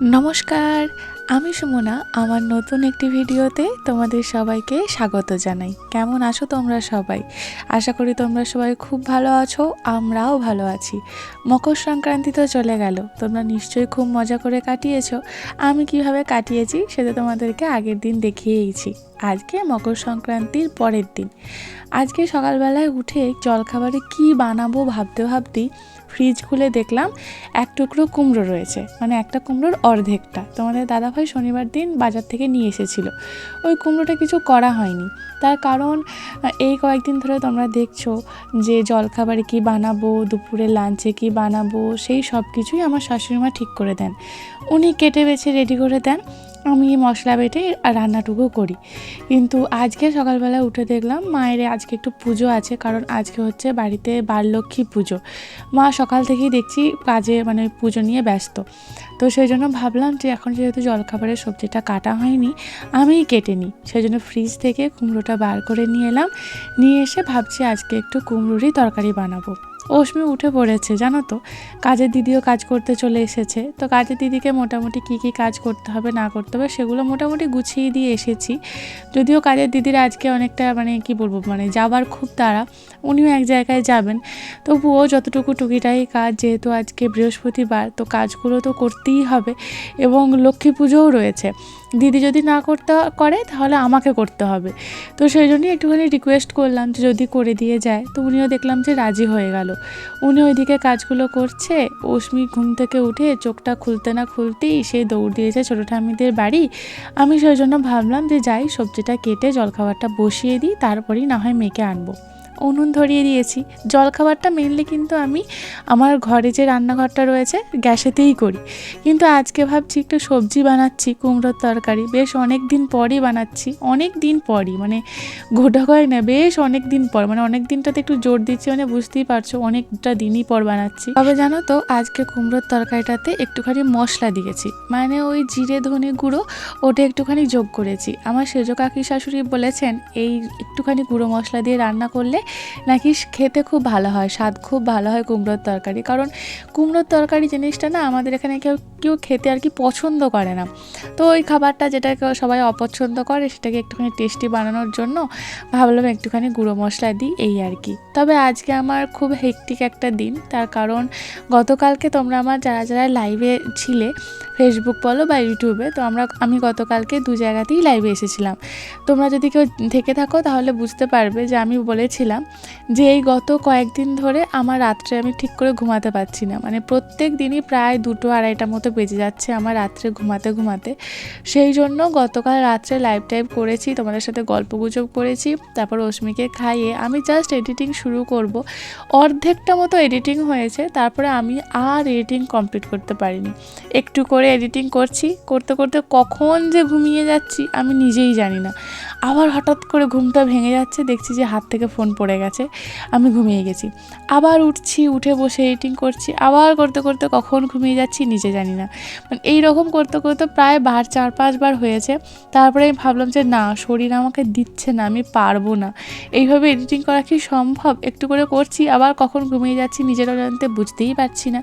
নমস্কার আমি সুমনা, আমার নতুন একটি ভিডিওতে তোমাদের সবাইকে স্বাগত জানাই। কেমন আছো তোমরা সবাই? আশা করি তোমরা সবাই খুব ভালো আছো, আমরাও ভালো আছি। মকর সংক্রান্তি তো চলে গেল, তোমরা নিশ্চয়ই খুব মজা করে কাটিয়েছো। আমি কীভাবে কাটিয়েছি সেটা তোমাদেরকে আগের দিন দেখিয়েইছি। আজকে মকর সংক্রান্তির পরের দিন। আজকে সকালবেলায় উঠে জলখাবারে কি বানাবো ভাবতে ভাবতেই ফ্রিজ খুলে দেখলাম, এক টুকরো কুমড়ো রয়েছে। মানে একটা কুমড়োর অর্ধেকটা। তোমাদের দাদাভাই শনিবার দিন বাজার থেকে নিয়ে এসেছিল। ওই কুমড়োটা কিছু করা হয়নি। তার কারণ, এই কয়েকদিন ধরে তোমরা দেখছ যে জলখাবারে কি বানাবো, দুপুরে লাঞ্চে কি বানাবো, সেই সব কিছুই আমার শাশুড়ি মা ঠিক করে দেন। উনি কেটে বেছে রেডি করে দেন। আমি মশলা বেটে রান্নাটুকু করি। কিন্তু আজকে সকালবেলা উঠে দেখলাম, মায়ের আজকে একটু পুজো আছে, কারণ আজকে হচ্ছে বাড়িতে বারলক্ষ্মী পুজো। মা সকাল থেকেই দেখছি কাজে মানে পুজো নিয়ে ব্যস্ত। তো সেই জন্য ভাবলাম যে এখন যেহেতু জলখাবারের সবজিটা কাটা হয়নি, আমিই কেটে নিই। সেই জন্য ফ্রিজ থেকে কুমড়োটা বার করে নিয়ে এলাম। নিয়ে এসে ভাবছি আজকে একটু কুমড়োরই তরকারি বানাবো। অশ্মি উঠে পড়েছে, জানো তো? কাজের দিদিও কাজ করতে চলে এসেছে। তো কাজের দিদিকে মোটামুটি কি কি কাজ করতে হবে, না করতে হবে, সেগুলো মোটামুটি গুছিয়ে দিয়ে এসেছি। যদিও কাজের দিদির আজকে অনেকটা মানে কি বলব মানে যাবার খুব তাড়া। উনিও এক জায়গায় যাবেন। তবুও যতটুকু টুকিটাই কাজ, যেহেতু আজকে বৃহস্পতিবার, তো কাজগুলো তো করতেই হবে এবং লক্ষ্মী পুজোও রয়েছে। দিদি যদি না করতে করে, তাহলে আমাকে করতে হবে। তো সেই জন্যই একটুখানি রিকোয়েস্ট করলাম যে যদি করে দিয়ে যায়, তো উনিও দেখলাম যে রাজি হয়ে গেল। উনি ওইদিকে কাজগুলো করছে, অশ্মি ঘুম থেকে উঠে চোখটা খুলতে না খুলতেই সে দৌড় দিয়েছে ছোটো ঠাম্মিদের বাড়ি। আমি সেই জন্য ভাবলাম যে যাই, সবজিটা কেটে জলখাবারটা বসিয়ে দিই, তারপরেই না হয় মেয়েকে আনব। উনুন ধরিয়ে দিয়েছি। জলখাবারটা মেনলি কিন্তু আমি আমার ঘরে যে রান্নাঘরটা রয়েছে, গ্যাসেতেই করি। কিন্তু আজকে ভাবছি একটু সবজি বানাচ্ছি, কুমড়োর তরকারি। বেশ অনেক দিন পরই বানাচ্ছি অনেক দিন পরই মানে গোটা কয়েক না, বেশ অনেক দিন পর মানে অনেক দিনটাতে একটু জোর দিচ্ছি মানে বুঝতেই পারছ, অনেকটা দিনই পর বানাচ্ছি। তবে জানো তো, আজকে কুমড়োর তরকারিটাতে একটুখানি মশলা দিয়েছি মানে ওই জিরে, ধনে গুঁড়ো, ওটা একটুখানি যোগ করেছি। আমার সেজো কাকি শাশুড়ি বলেছেন, এই একটুখানি গুঁড়ো মশলা দিয়ে রান্না করলে নাকি খেতে খুব ভালো হয়, স্বাদ খুব ভালো হয় কুমড়োর তরকারি? কারণ কুমড়োর তরকারি জিনিসটা না আমাদের এখানে কেউ কেউ খেতে আর কি পছন্দ করে না। তো ওই খাবারটা যেটা কেউ সবাই অপছন্দ করে, সেটাকে একটুখানি টেস্টি বানানোর জন্য ভাবলাম একটুখানি গুঁড়ো মশলা দিই, এই আর কি। তবে আজকে আমার খুব হেকটিক একটা দিন। তার কারণ গতকালকে তোমরা আমার যারা যারা লাইভে ছিলে ফেসবুক বলো বা ইউটিউবে তো আমরা, আমি গতকালকে দু জায়গাতেই লাইভে এসেছিলাম। তোমরা যদি কেউ থেকে থাকো তাহলে বুঝতে পারবে যে আমি বলেছিলাম যে এই গত কয়েকদিন ধরে আমার রাত্রে আমি ঠিক করে ঘুমাতে পারছি না। মানে প্রত্যেক দিনই প্রায় দুটো আড়াইটা মতো বেজে যাচ্ছে আমার রাত্রে ঘুমাতে ঘুমাতে। সেই জন্য গতকাল রাত্রে লাইভ টাইভ করেছি, তোমাদের সাথে গল্প গুজব করেছি, তারপর অশ্মিকে খাইয়ে আমি জাস্ট এডিটিং শুরু করব। অর্ধেকটা মতো এডিটিং হয়েছে, তারপরে আমি আর এডিটিং কমপ্লিট করতে পারিনি। একটু করে এডিটিং করছি, করতে করতে কখন যে ঘুমিয়ে যাচ্ছি আমি নিজেই জানি না। আবার হঠাৎ করে ঘুমটা ভেঙে যাচ্ছে, দেখছি যে হাত থেকে ফোন পড়ে গেছে, আমি ঘুমিয়ে গেছি। আবার উঠছি, উঠে বসে এডিটিং করছি, আবার করতে করতে কখন ঘুমিয়ে যাচ্ছি নিজে জানি না। মানে এই রকম করতে করতে প্রায় বার, চার পাঁচবার হয়েছে। তারপরে আমি ভাবলাম যে না, শরীর আমাকে দিচ্ছে না, আমি পারব না। এইভাবে এডিটিং করা কি সম্ভব? একটু করে করছি, আবার কখন ঘুমিয়ে যাচ্ছি নিজেরও জানতে বুঝতেই পারছি না।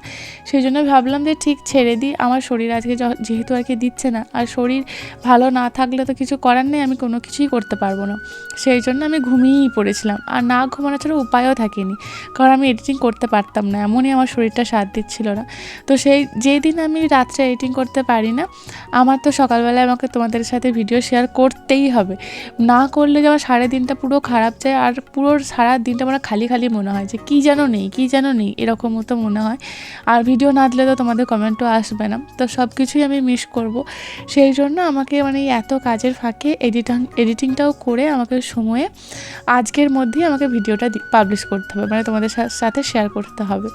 সেই জন্য ভাবলাম যে ঠিক ছেড়ে দিই, আমার শরীর আজকে যেহেতু আর কি দিচ্ছে না, আর শরীর ভালো না থাকলে তো কিছু করার নেই, আমি কোনো কিছুই করতে পারব না। সেই জন্য আমি ঘুমিয়েই পড়েছিলাম। আর না ঘুমানো ছাড়া উপায়ও থাকেনি। কারণ আমি এডিটিং করতে পারতাম না, এমনই আমার শরীরটা সাথ দিচ্ছিল না। তো সেই যেই দিন আমি রাত্রে এডিটিং করতে পারি না, আমার তো সকালবেলায় আমাকে তোমাদের সাথে ভিডিও শেয়ার করতেই হবে। না করলে যে আমার সারা দিনটা পুরো খারাপ যায়, আর পুরো সারা দিনটা আমার খালি খালি মনে হয় যে কী যেন নেই, কী যেন নেই, এরকম মতো মনে হয়। আর ভিডিও না দিলে তো তোমাদের কমেন্টও আসবে না। তো সব কিছুই আমি মিস করব। সেই জন্য আমাকে মানে এত কাজের ফাঁকে এডিটিং এডিটিংটাও করে আমাকে সময়ে, আজকের মধ্যেই আমাকে ভিডিওটা পাবলিশ করতে হবে মানে তোমাদের সাথে শেয়ার করতে হবে।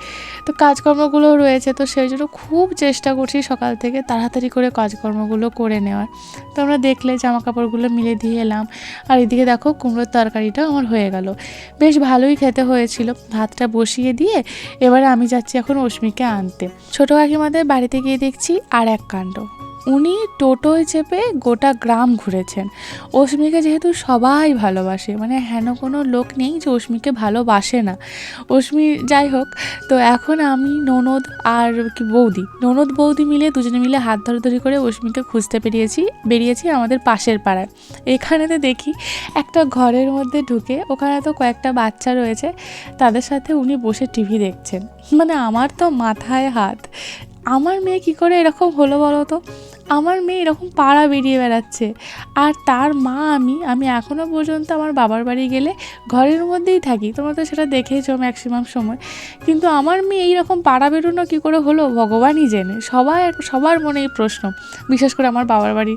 তো কাজকর্মগুলো রয়েছে, তো সেই জন্য খুব চেষ্টা করছি সকাল থেকে তাড়াতাড়ি করে কাজকর্মগুলো করে নেওয়ার। তো আমরা দেখলে জামা কাপড়গুলো মিলে দিয়ে এলাম, আর এদিকে দেখো কুমড়োর তরকারিটা আমার হয়ে গেল। বেশ ভালোই খেতে হয়েছিল, ভাতটা বসিয়ে দিয়ে এবারে আমি যাচ্ছি এখন অশ্মিকে আনতে। ছোটো কাকিমাদের বাড়িতে গিয়ে দেখছি আর এক কাণ্ড। উনি টোটোয় চেপে গোটা গ্রাম ঘুরেছেন। অস্মিকে যেহেতু সবাই ভালোবাসে মানে হেন কোনো লোক নেই যে অস্মিকে ভালোবাসে না। অস্মি যাই হোক, তো এখন আমি, ননদ আর কি বৌদি, ননদ বৌদি মিলে, দুজনে মিলে হাত ধরাধরি করে অস্মিকে খুঁজতে পেরিয়েছি, বেরিয়েছি আমাদের পাশের পাড়ায়। এখানেতে দেখি একটা ঘরের মধ্যে ঢুকে ওখানে তো কয়েকটা বাচ্চা রয়েছে, তাদের সাথে উনি বসে টিভি দেখছেন। মানে আমার তো মাথায় হাত। আমার মেয়ে কি করে এরকম হলো বলো তো? আমার মেয়ে এরকম পাড়া বেরিয়ে বেড়াচ্ছে। আর তার মা, আমি আমি এখনও পর্যন্ত আমার বাবার বাড়ি গেলে ঘরের মধ্যেই থাকি। তোমরা তো সেটা দেখেছ ম্যাক্সিমাম সময়। কিন্তু আমার মেয়ে এইরকম পাড়া বেরোনো কী করে হলো? ভগবানই জেনে। সবাই সবার মনে এই প্রশ্ন। বিশেষ করে আমার বাবার বাড়ি।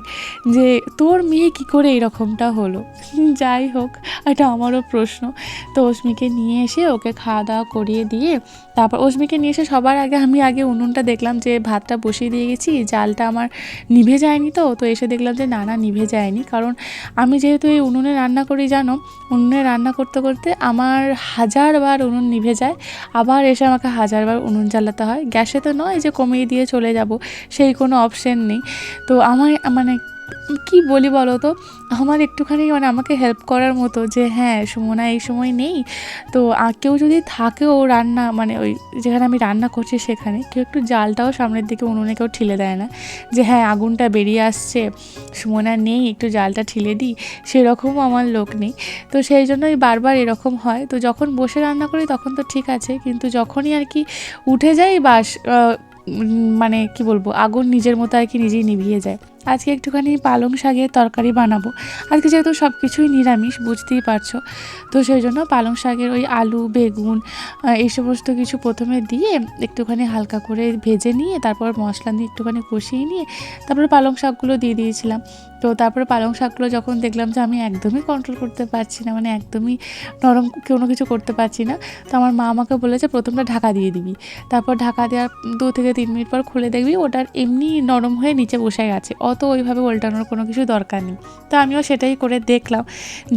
যে তোর মেয়ে কী করে এরকমটা হলো? যাই হোক, এটা আমারও প্রশ্ন। তো অস্মিকে নিয়ে এসে ওকে খাওয়া দাওয়া করিয়ে দিয়ে তারপর অস্মিকে নিয়ে এসে সবার আগে আমি আগে উনুনটা দেখলাম যে ভাতটা বসিয়ে দিয়ে গেছি। জালটা আমার নিভে যায়নি তো তো এসে দেখলাম যে না না, নিভে যায়নি। কারণ আমি যেহেতু এই উনুনে রান্না করি, জানো, উনুনে রান্না করতে করতে আমার হাজারবার উনুন নিভে যায়। আবার এসে আমাকে হাজারবার উনুন জ্বালাতে হয়। গ্যাসে তো নয় যে কমিয়ে দিয়ে চলে যাব, সেই কোনো অপশন নেই। তো আমার মানে কি বলি বলো তো আমার একটুখানি মানে আমাকে হেল্প করার মতো যে হ্যাঁ সুমনা এই সময় নেই। তো কেউ যদি থাকেও রান্না মানে ওই যেখানে আমি রান্না করছি সেখানে, কেউ একটু জালটাও সামনের দিকে উনুনে কেউ ঠিলে দেয় না। যে হ্যাঁ আগুনটা বেরিয়ে আসছে, সুমনা নেই, একটু জালটা ঠিলে দিই, সেরকমও আমার লোক নেই। তো সেই জন্যই বারবার এরকম হয়। তো যখন বসে রান্না করি তখন তো ঠিক আছে, কিন্তু যখনই আর কি উঠে যাই বাস মানে কি বলব, আগুন নিজের মতো আর কি নিজেই নিভিয়ে যায়। আজকে একটুখানি পালং শাকের তরকারি বানাবো। আজকে যেহেতু সব কিছুই নিরামিষ, বুঝতেই পারছ। তো সেই জন্য পালং শাকের ওই আলু, বেগুন এই সমস্ত কিছু প্রথমে দিয়ে একটুখানি হালকা করে ভেজে নিয়ে, তারপর মশলা দিয়ে একটুখানি কষিয়ে নিয়ে, তারপরে পালং শাকগুলো দিয়ে দিয়েছিলাম। তো তারপরে পালং শাকগুলো যখন দেখলাম যে আমি একদমই কন্ট্রোল করতে পারছি না মানে একদমই নরম কোনো কিছু করতে পারছি না, তো আমার মা আমাকে বলেছে, প্রথমটা ঢাকা দিয়ে দিবি। তারপর ঢাকা দেওয়ার দু থেকে তিন মিনিট পর খুলে দেখবি ওটার এমনি নরম হয়ে নিচে বসে গেছে। অত ওইভাবে উল্টানোর কোনো কিছু দরকার নেই। তো আমিও সেটাই করে দেখলাম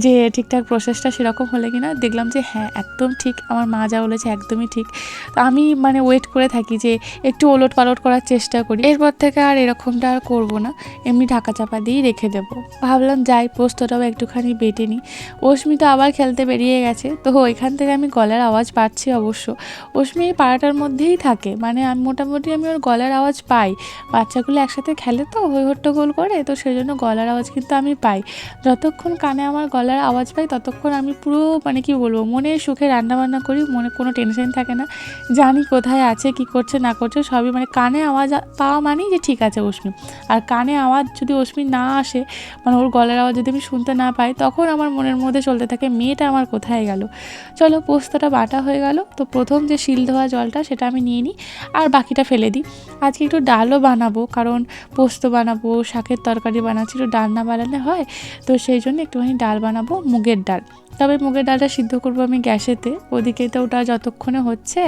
যে ঠিকঠাক প্রসেসটা সেরকম হলে কিনা দেখলাম যে হ্যাঁ একদম ঠিক, আমার মা যা বলেছে একদমই ঠিক। তো আমি মানে ওয়েট করে থাকি যে একটু ওলট পালট করার চেষ্টা করি। এরপর থেকে আর এরকমটা আর করব না, এমনি ঢাকা চাপা দিয়েই রেখে দেবো। ভাবলাম যাই, পোস্তটাও একটুখানি বেটে নিই। অস্মি তো আবার খেলতে বেরিয়ে গেছে, তো ওইখান থেকে আমি গলার আওয়াজ পাচ্ছি অবশ্য। অস্মি এই পাড়াটার মধ্যেই থাকে মানে আমি, মোটামুটি আমি ওর গলার আওয়াজ পাই। বাচ্চাগুলো একসাথে খেলে তো হই হট্টগোল করে, তো সেই জন্য গলার আওয়াজ কিন্তু আমি পাই। যতক্ষণ কানে আমার গলার আওয়াজ পাই, ততক্ষণ আমি পুরো মানে কি বলব, মনে সুখে রান্নাবান্না করি, মনে কোনো টেনশন থাকে না। জানি কোথায় আছে, কি করছে, না করছে, সবই মানে কানে আওয়াজ পাওয়া মানেই যে ঠিক আছে অশ্মি আর কানে আওয়াজ যদি অশ্মি না আসে মানে ওর গলার আওয়াজ যদি আমি শুনতে না পাই, তখন আমার মনের মধ্যে চলতে থাকে, মেয়েটা আমার কোথায় গেল? চলো, পোস্তটা বাটা হয়ে গেল, তো প্রথম যে শিল ধোয়া জলটা, সেটা আমি নিয়ে নিই, আর বাকিটা ফেলে দিই। আজকে একটু ডালও বানাবো, কারণ পোস্ত বানাবো শাকের তরকারি বানাচ্ছি একটু ডাল না বানালে হয়, তো সেই জন্য একটুখানি ডাল বানাবো, মুগের ডাল। তবে মুগের ডালটা সিদ্ধ করব আমি গ্যাসেতে। ওদিকে তো ওটা যতক্ষণে হচ্ছে,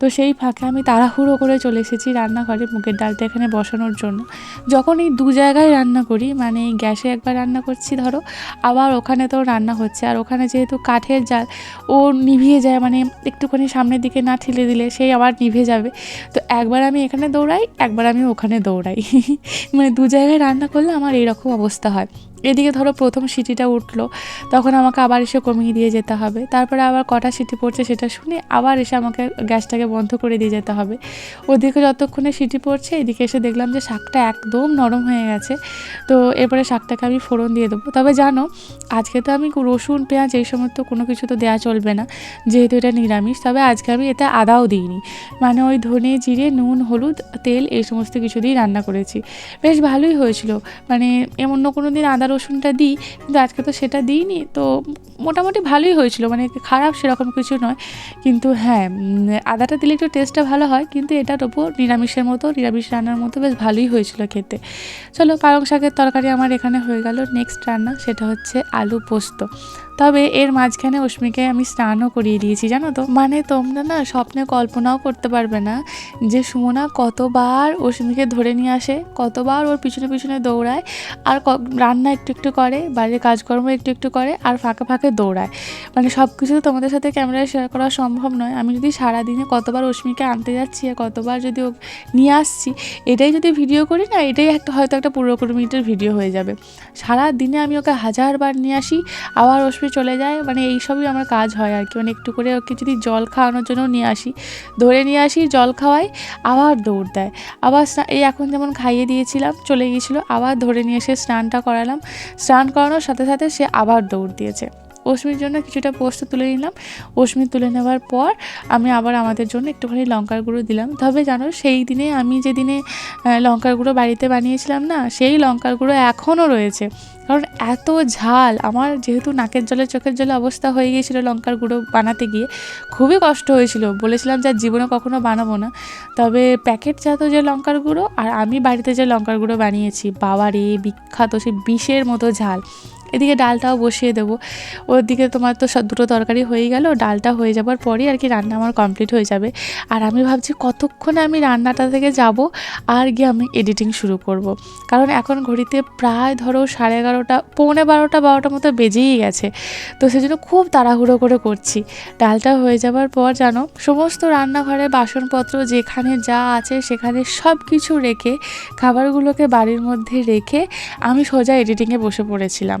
তো সেই ফাঁকে আমি তাড়াহুড়ো করে চলে এসেছি রান্নাঘরে মুগের ডালটা এখানে বসানোর জন্য। যখন এই দু জায়গায় রান্না করি মানে গ্যাসে একবার রান্না করছি ধরো, আবার ওখানে তো রান্না হচ্ছে। আর ওখানে যেহেতু কাঠের জাল, ও নিভিয়ে যায় মানে একটুখানি সামনের দিকে না ঠেলে দিলে সেই আবার নিভে যাবে। তো একবার আমি এখানে দৌড়াই, একবার আমি ওখানে দৌড়াই। মানে দু জায়গায় রান্না করলে আমার এইরকম অবস্থা হয়। এদিকে ধরো প্রথম সিটিটা উঠল, তখন আমাকে আবার এসে কমিয়ে দিয়ে যেতে হবে। তারপরে আবার কটা সিটি পড়ছে সেটা শুনে আবার এসে আমাকে গ্যাসটাকে বন্ধ করে দিয়ে যেতে হবে। ওদিকে যতক্ষণে সিটি পড়ছে, এদিকে এসে দেখলাম যে শাকটা একদম নরম হয়ে গেছে। তো এরপরে শাকটাকে আমি ফোড়ন দিয়ে দেবো। তবে জানো, আজকে তো আমি রসুন, পেঁয়াজ এই সমস্ত কোনো কিছু তো দেওয়া চলবে না, যেহেতু এটা নিরামিষ। তবে আজকে আমি এতে আদাও দিইনি। মানে ওই ধনে জিরে, নুন, হলুদ, তেল এই সমস্ত কিছু দিয়েই রান্না করেছি। বেশ ভালোই হয়েছিল। মানে এমন কোনো দিন আদা রসুনটা দিই, কিন্তু আজকে তো সেটা দিইনি, তো মোটামুটি ভালোই হয়েছিল মানে খারাপ সেরকম কিছু নয়। কিন্তু হ্যাঁ আদাটা দিলে একটু টেস্টটা ভালো হয়, কিন্তু এটার ওপর নিরামিষের মতো, নিরামিষ রান্নার মতো বেশ ভালোই হয়েছিল খেতে। চলো পালং শাকের তরকারি আমার এখানে হয়ে গেল নেক্সট রান্না সেটা হচ্ছে আলু পোস্ত। তবে এর মাঝখানে অশ্মিকে আমি স্নানও করিয়ে দিয়েছি, জানো তো। মানে তোমরা না স্বপ্নে কল্পনাও করতে পারবে না যে সুমনা কতবার অশ্মিকে ধরে নিয়ে আসে, কতবার ওর পিছনে পিছনে দৌড়ায় আর রান্না একটু একটু করে বাড়ির কাজকর্ম একটু একটু করে আর ফাঁকে ফাঁকে দৌড়ায়। মানে সব কিছু তোমাদের সাথে ক্যামেরায় শেয়ার করা সম্ভব নয়। আমি যদি সারাদিনে কতবার অশ্মিকে আনতে যাচ্ছি আর কতবার যদি ও নিয়ে আসছি, এটাই যদি ভিডিও করি না, এটাই একটা হয়তো একটা পনেরো কুড়ি মিনিটের ভিডিও হয়ে যাবে। সারা দিনে আমি ওকে হাজারবার নিয়ে আসি, আবার অশ্মি চলে যায় মানে এইসবই আমার কাজ হয় আর কি। মানে একটু করে ওকে যদি জল খাওয়ানোর জন্য নিয়ে আসি, ধরে নিয়ে আসি জল খাওয়াই আবার দৌড় দেয়। আবার এই এখন যেমন খাইয়ে দিয়েছিলাম, চলে গিয়েছিল, আবার ধরে নিয়ে এসে স্নানটা করালাম। স্নান করানোর সাথে সাথে সে আবার দৌড় দিয়েছে। অশ্মির জন্য কিছুটা পোস্ত তুলে নিলাম। অশ্মি তুলে নেওয়ার পর আমি আবার আমাদের জন্য একটুখানি লঙ্কার গুঁড়ো দিলাম। তবে জানো, সেই দিনে আমি যেদিনে লঙ্কার গুঁড়ো বাড়িতে বানিয়েছিলাম না, সেই লঙ্কার গুঁড়ো এখনও রয়েছে। কারণ এত ঝাল। আমার যেহেতু নাকের জলে, চোখের জলে অবস্থা হয়ে গিয়েছিল লঙ্কার গুঁড়ো বানাতে গিয়ে, খুবই কষ্ট হয়েছিল। বলেছিলাম যে জীবনে কখনো বানাবো না। তবে প্যাকেটজাত যে লঙ্কার গুঁড়ো, আর আমি বাড়িতে যে লঙ্কার গুঁড়ো বানিয়েছি, বাবারে বিখ্যাত সে বিষের মতো ঝাল। এদিকে ডালটাও বসিয়ে দেবো। ওদিকে তোমার তো দুটো তরকারি হয়ে গেল, ডালটা হয়ে যাবার পরেই আর কি রান্না আমার কমপ্লিট হয়ে যাবে। আর আমি ভাবছি কতক্ষণে আমি রান্নাটা থেকে যাব আর গিয়ে আমি এডিটিং শুরু করব। কারণ এখন ঘড়িতে প্রায় ধরো সাড়ে এগারোটা, পৌনে বারোটা বারোটার মতো বেজেই গেছে। তো সেজন্য খুব তাড়াহুড়ো করে করছি। ডালটা হয়ে যাবার পর জানো, সমস্ত রান্নাঘরে বাসনপত্র যেখানে যা আছে সেখানে সব কিছু রেখে, খাবারগুলোকে বাড়ির মধ্যে রেখে আমি সোজা এডিটিংয়ে বসে পড়েছিলাম।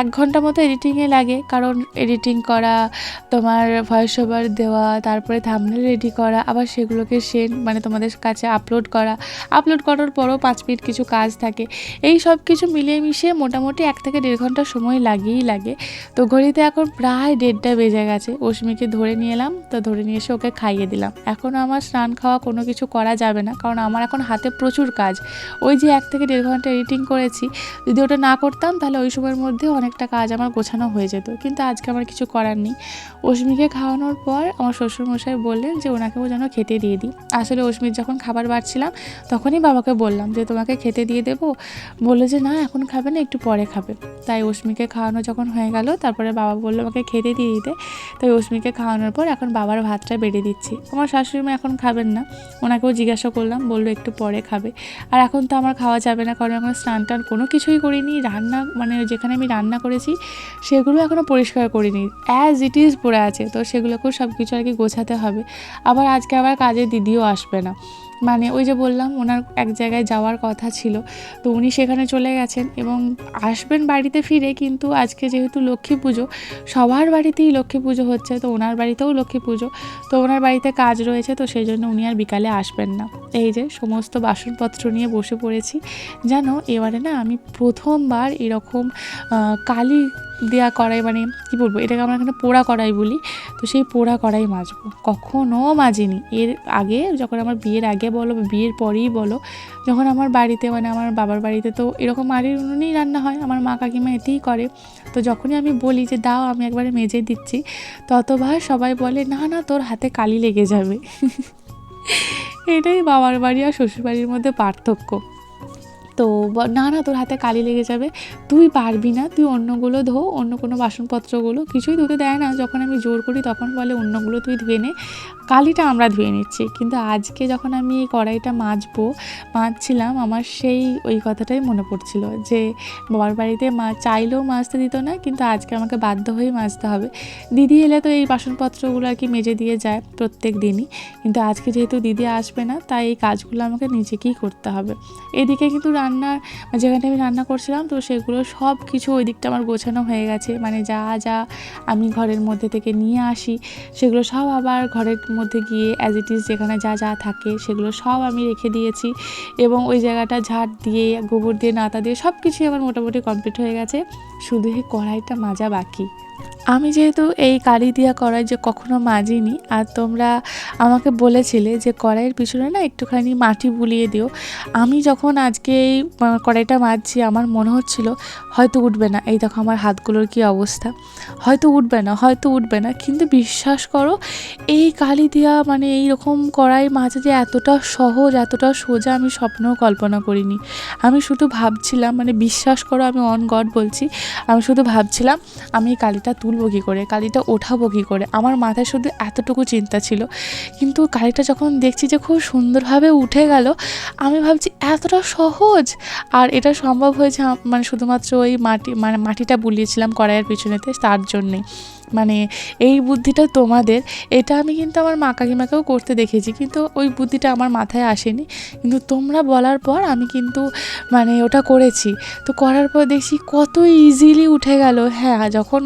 এক ঘণ্টা মতো এডিটিংয়ে লাগে, কারণ এডিটিং করা, তোমার ভয়েস ওভার দেওয়া, তারপরে থামনেল রেডি করা, আবার সেগুলোকে সেন মানে তোমাদের কাছে আপলোড করা। আপলোড করার পরও পাঁচ মিনিট কিছু কাজ থাকে। এই সব কিছু মিলিয়ে মিশিয়ে মোটামুটি এক থেকে দেড় ঘণ্টা সময় লাগেই লাগে। তো ঘড়িতে এখন প্রায় দেড়টা বেজে গেছে। অশ্মিকে ধরে নিয়ে এলাম, তো ধরে নিয়ে এসে ওকে খাইয়ে দিলাম। এখন আমার স্নান খাওয়া কোনো কিছু করা যাবে না, কারণ আমার এখন হাতে প্রচুর কাজ। ওই যে এক থেকে দেড় ঘণ্টা এডিটিং করেছি, যদি ওটা না করতাম তাহলে ওই সময়ের মধ্যে অনেকটা কাজ আমার গোছানো হয়ে যেত, কিন্তু আজকে আমার কিছু করার নেই। অশ্মিকে খাওয়ানোর পর আমার শ্বশুরমশাই বললেন যে ওনাকেও যেন খেতে দিয়ে দিই। আসলে অশ্মির যখন খাবার বাড়ছিলাম, তখনই বাবাকে বললাম যে তোমাকে খেতে দিয়ে দেবো। বলল যে না, এখন খাবে না, একটু পরে খাবে। তাই অশ্মিকে খাওয়ানো যখন হয়ে গেল, তারপরে বাবা বলল আমাকে খেতে দিয়ে দিতে। তাই অশ্মিকে খাওয়ানোর পর এখন বাবার ভাতটা বেড়ে দিচ্ছি। আমার শাশুড়ি মা এখন খাবেন না। ওনাকেও জিজ্ঞাসা করলাম, বলল একটু পরে খাবে। আর এখন তো আমার খাওয়া যাবে না, কারণ আমার স্নান টান কোনো কিছুই করিনি। রান্না মানে যেখানে আমি রান্না করেছি, সেগুলো এখনও পরিষ্কার করিনি। অ্যাজ ইট ইজ পড়ে আছে, তো সেগুলোকেও সব কিছু আর কি গোছাতে হবে। আবার আজকে আবার কাজে দিদিও আসবে না। মানে ওই যে বললাম, ওনার এক জায়গায় যাওয়ার কথা ছিল। তো উনি সেখানে চলে গেছেন এবং আসবেন বাড়িতে ফিরে, কিন্তু আজকে যেহেতু লক্ষ্মী পুজো, সবার বাড়িতেই লক্ষ্মী পুজো হচ্ছে, তো ওনার বাড়িতেও লক্ষ্মী পুজো। তো ওনার বাড়িতে কাজ রয়েছে, তো সেই জন্য উনি আর বিকালে আসবেন না। এই যে সমস্ত বাসনপত্র নিয়ে বসে পড়েছি। জানো এবারে না আমি প্রথমবার এরকম কালি দেওয়া কড়াই মানে কী বলব, এটাকে আমরা এখানে পোড়া কড়াই বলি। তো সেই পোড়া কড়াই মাজবো। কখনও মাজিনি। এর আগে যখন আমার বিয়ের আগে বলো বিয়ের পরেই বলো, যখন আমার বাড়িতে মানে আমার বাবার বাড়িতে তো এরকম মাটির উনুনেই রান্না হয়, আমার মা কাকিমা এতেই করে। তো যখনই আমি বলি যে, দাও, আমি একবারে মেজে দিচ্ছি, ততবার সবাই বলে, না না, তোর হাতে কালি লেগে যাবে। এটাই বাবার বাড়ি আর শ্বশুরবাড়ির মধ্যে পার্থক্য। তো না না, তোর হাতে কালি লেগে যাবে। তুই পারবি না, তুই অন্যগুলো ধো, অন্য কোনো বাসনপত্রগুলো। কিছুই ধুতে দেয় না, যখন আমি জোর করি তখন বলে অন্যগুলো তুই ধুয়ে নে। কালিটা আমরা ধুয়ে নিচ্ছি। কিন্তু আজকে যখন আমি এই কড়াইটা মাজবো, মাজছিলাম, আমার সেই ওই কথাটাই মনে পড়ছিল যে, বাবার বাড়িতে মা চাইলেও মাজতে দিত না, কিন্তু আজকে আমাকে বাধ্য হয়েই মাজতে হবে। দিদি এলে তো এই বাসনপত্রগুলো আর কি মেজে দিয়ে যায় প্রত্যেক দিনই। কিন্তু আজকে যেহেতু দিদি আসবে না, তাই এই কাজগুলো আমাকে নিজেকেই করতে হবে। এদিকে কিন্তু রান্নার, যেখানে আমি রান্না করছিলাম, তো সেগুলো সব কিছু ওই দিকটা আমার গোছানো হয়ে গেছে। মানে যা যা আমি ঘরের মধ্যে থেকে নিয়ে আসি, সেগুলো সব আবার ঘরের মধ্যে গিয়ে অ্যাজ ইট ইজ যেখানে যা যা থাকে, সেগুলো সব আমি রেখে দিয়েছি। এবং ওই জায়গাটা ঝাড় দিয়ে, গোবর দিয়ে, নাতা দিয়ে সব কিছুই আমার মোটামুটি কমপ্লিট হয়ে গেছে। শুধু এই কড়াইটা মাজা বাকি। আমি যেহেতু এই কালি দিয়া কড়াই যে কখনো মাজিনি, আর তোমরা আমাকে বলেছিলে যে কড়াইয়ের পিছনে না একটুখানি মাটি বুলিয়ে দিও। আমি যখন আজকে এই কড়াইটা মাজছি, আমার মনে হচ্ছিল হয়তো উঠবে না। এই দেখো আমার হাতগুলোর কি অবস্থা। হয়তো উঠবে না, হয়তো উঠবে না। কিন্তু বিশ্বাস করো, এই কালি দিয়া মানে এই রকম কড়াই মাজা যে এতটা সহজ, এতটা সোজা, আমি স্বপ্নেও কল্পনা করিনি। আমি শুধু ভাবছিলাম মানে বিশ্বাস করো, আমি অন গড বলছি, আমি শুধু ভাবছিলাম, আমি এই কালিটা কালিটা তুলবো কী করে? কালিটা ওঠাবো কী করে? আমার মাথায় শুধু এতটুকু চিন্তা ছিল। কিন্তু কালিটা যখন দেখছি যে খুব সুন্দরভাবে উঠে গেল, আমি ভাবছি এতটা সহজ! আর এটা সম্ভব হয়েছে মানে শুধুমাত্র ওই মাটি মানে মাটিটা বুলিয়েছিলাম কড়াইয়ের পিছনেতে তার জন্যেই। মানে এই বুদ্ধিটা তোমাদের, এটা আমি কিন্তু আমার মা কাকিমাকেও করতে দেখেছি, কিন্তু ওই বুদ্ধিটা আমার মাথায় আসেনি। কিন্তু তোমরা বলার পর আমি কিন্তু মানে ওটা করেছি। তো করার পর দেখছি কত ইজিলি উঠে গেল। হ্যাঁ যখন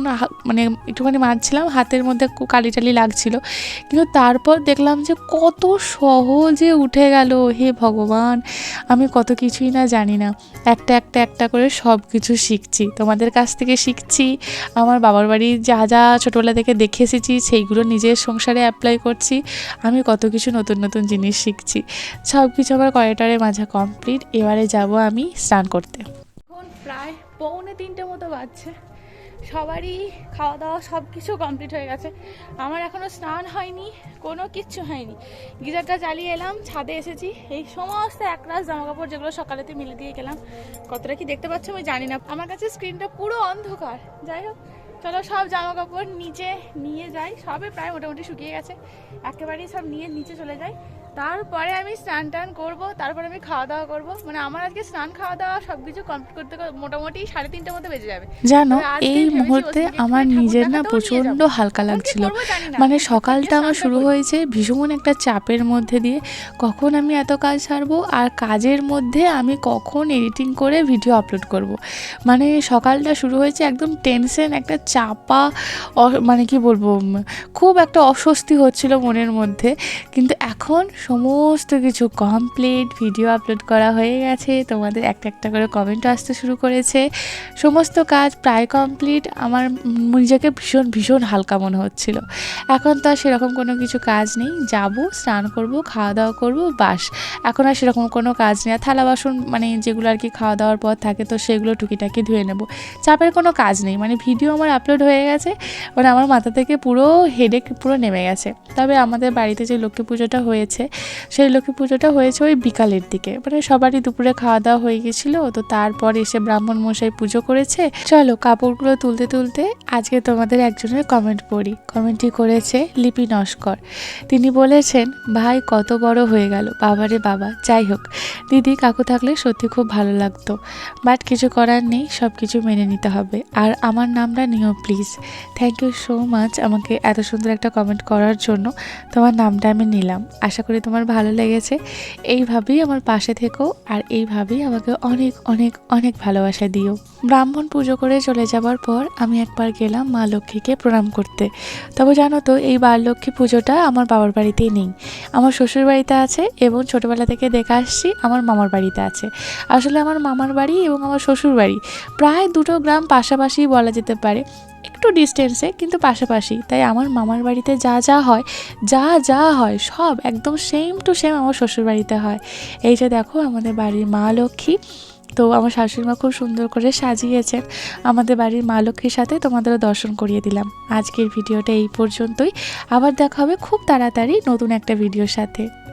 মানে একটুখানি মারছিলাম, হাতের মধ্যে কালি টালি লাগছিল। কিন্তু তারপর দেখলাম যে কত সহজে উঠে গেল। হে ভগবান, আমি কত কিছুই না জানি না। একটা একটা একটা করে সব কিছু শিখছি। তোমাদের কাছ থেকে শিখছি। আমার বাবার বাড়ি যা যা ছোটোবেলা থেকে দেখে এসেছি, সেইগুলো নিজের সংসারে অ্যাপ্লাই করছি। আমি কত কিছু নতুন নতুন জিনিস শিখছি। সব কিছু আমার কয়েটারে মাঝে কমপ্লিট এবারে যাব আমি স্নান করতে। এখন প্রায় পৌনে তিনটে মতো বাজছে। সবারই খাওয়া দাওয়া সব কিছু কমপ্লিট হয়ে গেছে। আমার এখনও স্নান হয়নি, কোনো কিচ্ছু হয়নি। গিজারটা চালিয়ে এলাম, ছাদে এসেছি। এই সমস্ত একরাশ জামা কাপড় যেগুলো সকালেতে মিলে দিয়ে গেলাম, কতটা কি দেখতে পাচ্ছ আমি জানি না। আমার কাছে স্ক্রিনটা পুরো অন্ধকার। যাই হোক চলো সব জামা কাপড় নিচে নিয়ে যাই। সবে প্রায় মোটামুটি শুকিয়ে গেছে। একেবারেই সব নিয়ে নিচে চলে যাই। তারপরে আমি স্নান টান করব তারপরে আমি খাওয়া দাওয়া করব। মানে আমার আজকে স্নান খাওয়া দাওয়া সব কিছু কমপ্লিট করতে মোটামুটি সাড়ে তিনটের মতো বেজে যাবে। জানো এই মুহূর্তে আমার নিজের না প্রচণ্ড হালকা লাগছিল। করব জানি না। মানে সকালটা আমার শুরু হয়েছে ভীষণ একটা চাপের মধ্যে দিয়ে। কখন আমি এত কাজ সারবো আর কাজের মধ্যে আমি কখন এডিটিং করে ভিডিও আপলোড করব। মানে সকালটা শুরু হয়েছে একদম টেনশন একটা চাপা মানে কি বলব খুব একটা অস্বস্তি হচ্ছিল মনের মধ্যে। কিন্তু এখন সমস্ত কিছু কমপ্লিট ভিডিও আপলোড করা হয়ে গেছে। তোমাদের একটা একটা করে কমেন্ট আসতে শুরু করেছে। সমস্ত কাজ প্রায় কমপ্লিট আমার নিজেকে ভীষণ ভীষণ হালকা মনে হচ্ছিল। এখন তো আর সেরকম কোনো কিছু কাজ নেই। যাব, স্নান করব, খাওয়া দাওয়া করব, বাস। এখন আর সেরকম কোনো কাজ নেই। আর থালা বাসন মানে যেগুলো আর কি খাওয়া দাওয়ার পর থাকে, তো সেগুলো টুকিটাকি ধুয়ে নেব। চাপের কোনো কাজ নেই। মানে ভিডিও আমার আপলোড হয়ে গেছে। মানে আমার মাথা থেকে পুরো হেডেক পুরো নেমে গেছে। তবে আমাদের বাড়িতে যে লক্ষ্মী পুজোটা হয়েছে সেই লক্ষ্মী পুজোটা হয়েছে ওই বিকালের দিকে। মানে সবারই দুপুরে খাওয়া দাওয়া হয়ে গেছিল, তো তারপর এসে ব্রাহ্মণ মশাই পুজো করেছে। চলো কাপড়গুলো তুলতে তুলতে আজকে তোমাদের একজনের কমেন্ট পড়ি। কমেন্টটি করেছে লিপি নস্কর। তিনি বলেছেন, ভাই, কত বড় হয়ে গেল। বাবারে বাবা, যাই হোক। দিদি, কাকু থাকলে সত্যি খুব ভালো লাগতো। বাট কিছু করার নেই সব কিছু মেনে নিতে হবে। আর আমার নামটা নিও please thank you so much আমাকে এত সুন্দর একটা কমেন্ট করার জন্য। তোমার নামটা আমি নিলাম। আশা করি তোমার ভালো লেগেছে, এইভাবেই আমার পাশে থেকো আর এইভাবেই আমাকে অনেক অনেক অনেক ভালোবাসা দিও। ব্রাহ্মণ পুজো করে চলে যাবার পর আমি একবার গেলাম মা লক্ষ্মীকে প্রণাম করতে। তবে জানো তো, এই বার লক্ষ্মী পুজোটা আমার বাবার বাড়িতেই নেই। আমার শ্বশুর বাড়িতে আছে এবং ছোটোবেলা থেকে দেখে আসছি আমার মামার বাড়িতে আছে। আসলে আমার মামার বাড়ি এবং আমার শ্বশুর বাড়ি, প্রায় দুটো গ্রাম পাশাপাশি বলা যেতে পারে। একটু ডিস্টেন্সে কিন্তু পাশাপাশি। তাই আমার মামার বাড়িতে যা যা হয়, যা যা হয়, সব একদম সেম টু সেম আমার শ্বশুর বাড়িতে হয়। এই যে দেখো, আমাদের বাড়ির মা লক্ষ্মী। তো আমার শাশুড়ি মা খুব সুন্দর করে সাজিয়েছেন। আমাদের বাড়ির মা লক্ষ্মীর সাথে তোমাদেরও দর্শন করিয়ে দিলাম। আজকের ভিডিওটা এই পর্যন্তই। আবার দেখা হবে খুব তাড়াতাড়ি নতুন একটা ভিডিওর সাথে।